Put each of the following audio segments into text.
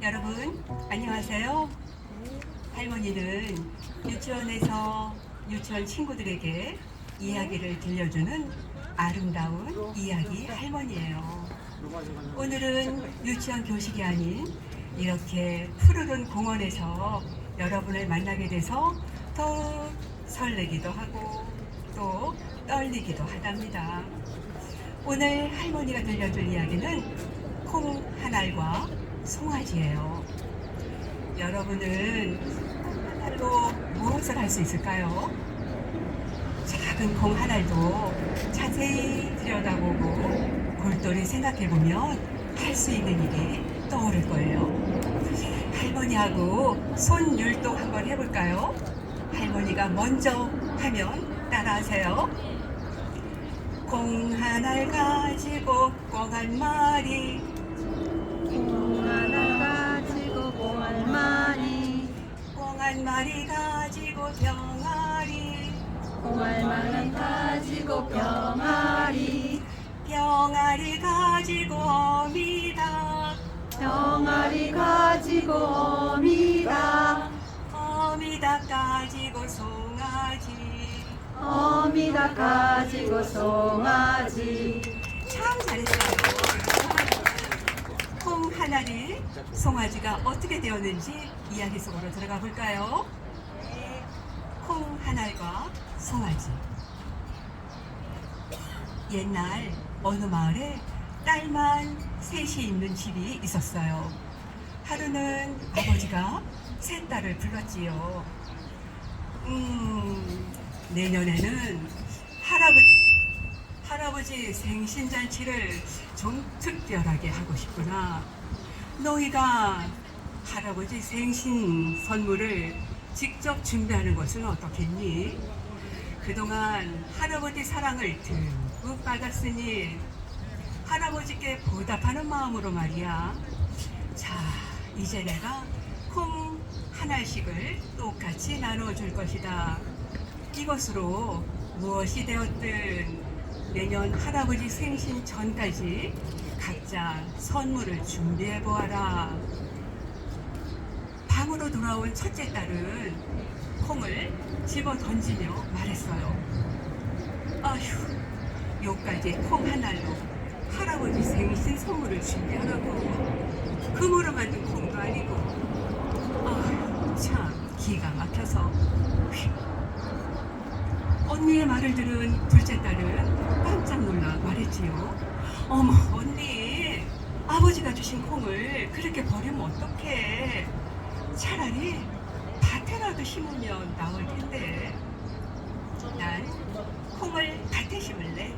여러분 안녕하세요. 할머니는 유치원에서 유치원 친구들에게 이야기를 들려주는 아름다운 이야기 할머니예요. 오늘은 유치원 교실이 아닌 이렇게 푸르른 공원에서 여러분을 만나게 돼서 더 설레기도 하고 또 떨리기도 하답니다. 오늘 할머니가 들려줄 이야기는 콩 하날과 송아지예요. 여러분은 콩 하날로 무엇을 할 수 있을까요? 작은 콩 하나도 자세히 들여다보고 골똘히 생각해보면 할 수 있는 일이 떠오를 거예요. 할머니하고 손 율동 한번 해볼까요? 할머니가 먼저 하면 따라하세요. 콩 하나를 가지고 꽁 한 마리 한 마리 가지고 병아리. 마리 가지고 병아리. 병아리 가지고 어미다. 병아리 가지고 어미다. 어미다 가지고 송아지. 어미다 가지고 송아지. 참 잘했어요. 콩 하나를 송아지가 어떻게 되었는지 이야기 속으로 들어가 볼까요? 콩 하나과 송아지 옛날 어느 마을에 딸만 셋이 있는 집이 있었어요. 하루는 아버지가 세 딸을 불렀지요. 음, 내년에는 할아버지, 할아버지 생신잔치를 좀 특별하게 하고 싶구나. 너희가 할아버지 생신 선물을 직접 준비하는 것은 어떻겠니? 그동안 할아버지 사랑을 듬뿍 받았으니 할아버지께 보답하는 마음으로 말이야. 자, 이제 내가 콩 하나씩을 똑같이 나눠줄 것이다. 이것으로 무엇이 되었든 내년 할아버지 생신 전까지 각자 선물을 준비해 보아라. 방으로 돌아온 첫째 딸은 콩을 집어 던지며 말했어요. 아휴, 요까지 콩 하나로 할아버지 생신 선물을 준비하라고. 금으로 만든 콩도 아니고. 아휴, 참 기가 막혀서. 휙. 언니의 말을 들은 둘째 딸은 깜짝 놀라 말했지요. 어머, 언니. 아버지가 주신 콩을 그렇게 버리면 어떡해. 차라리 밭에라도 심으면 나을 텐데. 난 콩을 밭에 심을래.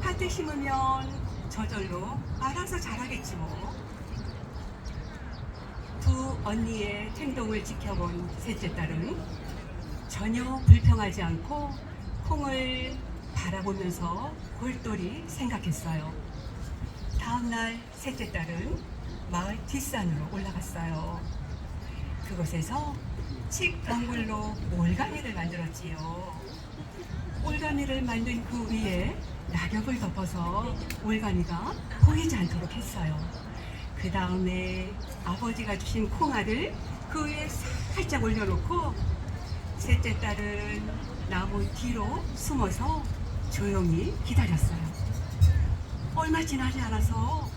밭에 심으면 저절로 알아서 자라겠지 뭐. 두 언니의 행동을 지켜본 셋째 딸은 전혀 불평하지 않고 콩을 바라보면서 골똘히 생각했어요. 다음날 셋째 딸은 마을 뒷산으로 올라갔어요. 그곳에서 칡덩굴로 올가미를 만들었지요. 올가미를 만든 그 위에 낙엽을 덮어서 올가미가 보이지 않도록 했어요. 그 다음에 아버지가 주신 콩알을 그 위에 살짝 올려놓고 셋째 딸은 나무 뒤로 숨어서 조용히 기다렸어요. 얼마 지나지 않아서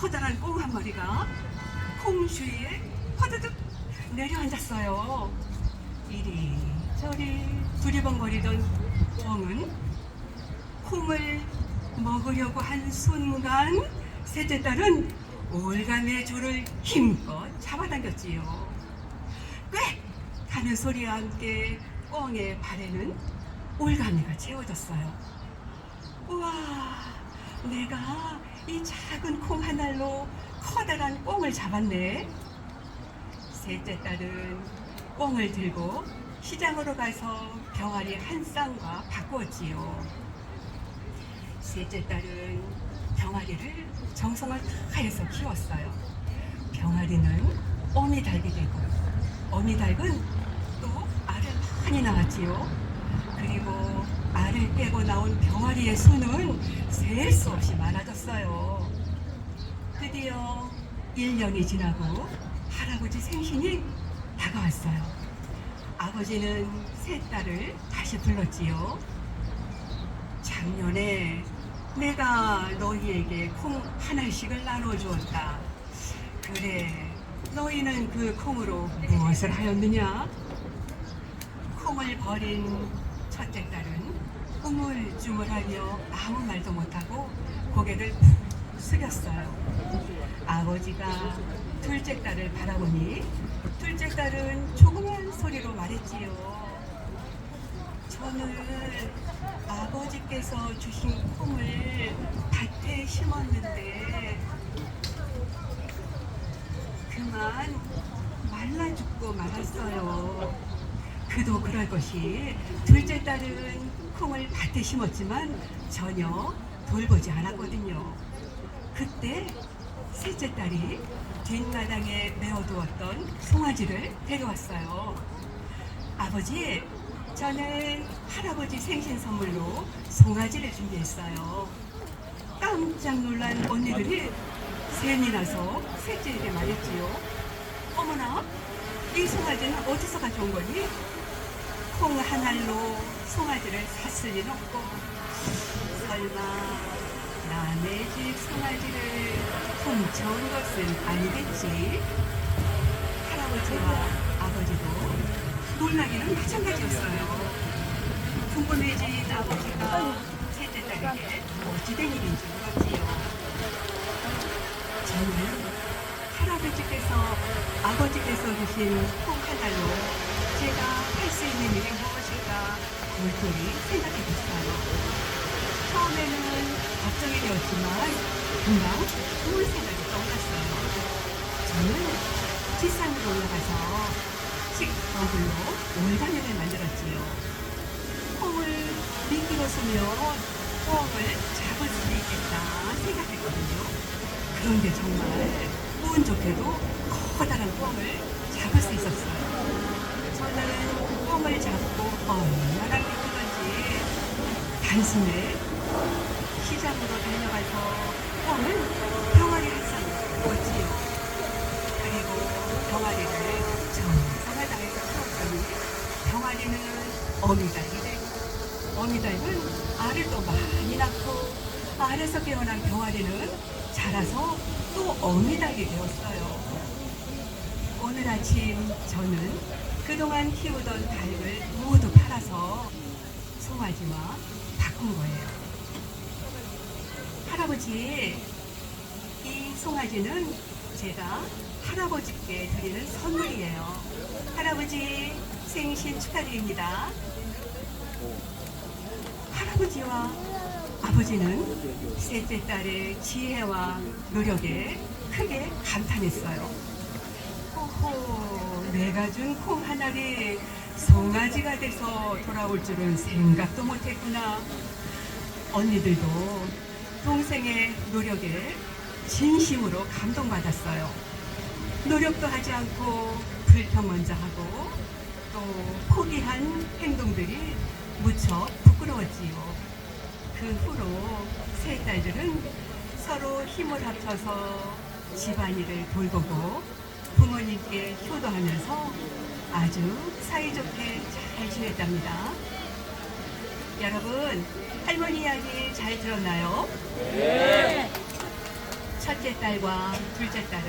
커다란 꽁 한 마리가 콩 주위에 퍼드득 내려앉았어요. 이리저리 두리번거리던 꽁은 콩을 먹으려고 한 순간 셋째 딸은 올가미의 줄을 힘껏 잡아당겼지요. 꽥! 하는 소리와 함께 꽁의 발에는 올가미가 채워졌어요. 우와, 내가 이 작은 콩 하나로 커다란 꽁을 잡았네. 셋째 딸은 꽁을 들고 시장으로 가서 병아리 한 쌍과 바꾸었지요. 셋째 딸은 병아리를 정성을 다해서 키웠어요. 병아리는 어미 닭이 되고 어미 닭은 또 알을 많이 낳았지요. 그리고 알을 깨고 나온 병아리의 수는 셀 수 없이 많아졌어요. 드디어 1년이 지나고 할아버지 생신이 다가왔어요. 아버지는 세 딸을 다시 불렀지요. 작년에 내가 너희에게 콩 하나씩을 나눠주었다. 그래, 너희는 그 콩으로 무엇을 하였느냐? 콩을 버린 첫째 딸은 우물쭈물하며 아무 말도 못하고 고개를 푹 숙였어요. 아버지가 둘째 딸을 바라보니 둘째 딸은 조그만 소리로 말했지요. 저는 아버지께서 주신 콩을 밭에 심었는데 그만 말라 죽고 말았어요. 그도 그럴 것이 둘째 딸은 콩을 밭에 심었지만 전혀 돌보지 않았거든요. 그때 셋째 딸이 뒷마당에 메어두었던 송아지를 데려왔어요. 아버지, 저는 할아버지 생신 선물로 송아지를 준비했어요. 깜짝 놀란 언니들이 셈이 나서 셋째에게 말했지요. 어머나, 이 송아지는 어디서 가져온 거니? 콩 한 알로 송아지를 샀을 리는 없고 설마 남의 집 송아지를 훔쳐온 것은 아니겠지? 할아버지와 아버지도 놀라기는 마찬가지였어요. 궁금해진 아버지가 셋째 딸에게 어찌된 일인지 물었지요. 저는 할아버지께서 아버지께서 주신 콩 하나로 제가 할 수 있는 일이 무엇일까 골똘히 생각해 봤어요. 처음에는 걱정이 되었지만 금방 좋은 생각이 떠올랐어요. 저는 뒷산으로 올라가서 식어글로 올가면을 만들었지요. 콩을 미끼로 쓰면 콩을 잡을 수 있겠다 생각했거든요. 그런데 정말 운 좋게도 커다란 콩을 잡을 수 있었어요. 저는 콩을 잡고 얼마나 기쁘던지 단숨에 시장으로 달려가서 콩을 병아리 한쌍 구웠지요. 그리고 병아리를 정성을 다해서 키웠더니 병아리는 어미닭이 되고 어미닭은 알을 또 많이 낳고 알에서 깨어난 병아리는 자라서 또 어미닭이 되었어요. 오늘 아침 저는 그동안 키우던 닭을 모두 팔아서 송아지와 바꾼 거예요. 할아버지, 이 송아지는 제가 할아버지께 드리는 선물이에요. 할아버지 생신 축하드립니다. 할아버지와 아버지는 셋째 딸의 지혜와 노력에 크게 감탄했어요. 내가 준콩 하나리 송아지가 돼서 돌아올 줄은 생각도 못했구나. 언니들도 동생의 노력에 진심으로 감동받았어요. 노력도 하지 않고 불평 먼저 하고 또 포기한 행동들이 무척 부끄러웠지요. 그 후로 세 딸들은 서로 힘을 합쳐서 집안일을 돌보고 부모님께 효도하면서 아주 사이좋게 잘 지냈답니다. 여러분, 할머니 이야기 잘 들었나요? 첫째 딸과 둘째 딸은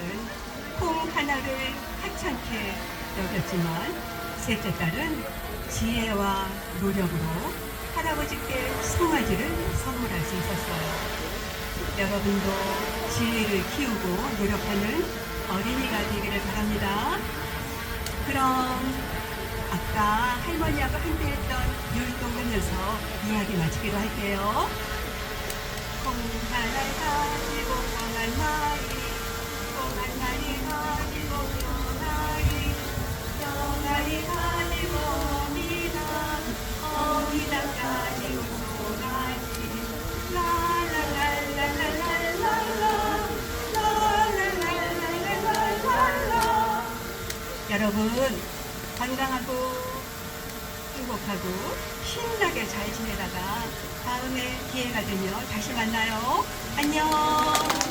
콩 하나를 하찮게 여겼지만 셋째 딸은 지혜와 노력으로 할아버지께 송아지를 선물할 수 있었어요. 여러분도 지혜를 키우고 노력하는 어린이가 되기를 바랍니다. 그럼 아까 할머니하고 함께 했던 율동하면서 이야기 마치기로 할게요. 콩 하나 가지고 콩한 마리 콩한 마리 가지고 병아리 병아리 가지고 어미 건강하고 행복하고 신나게 잘 지내다가 다음에 기회가 되면 다시 만나요. 안녕.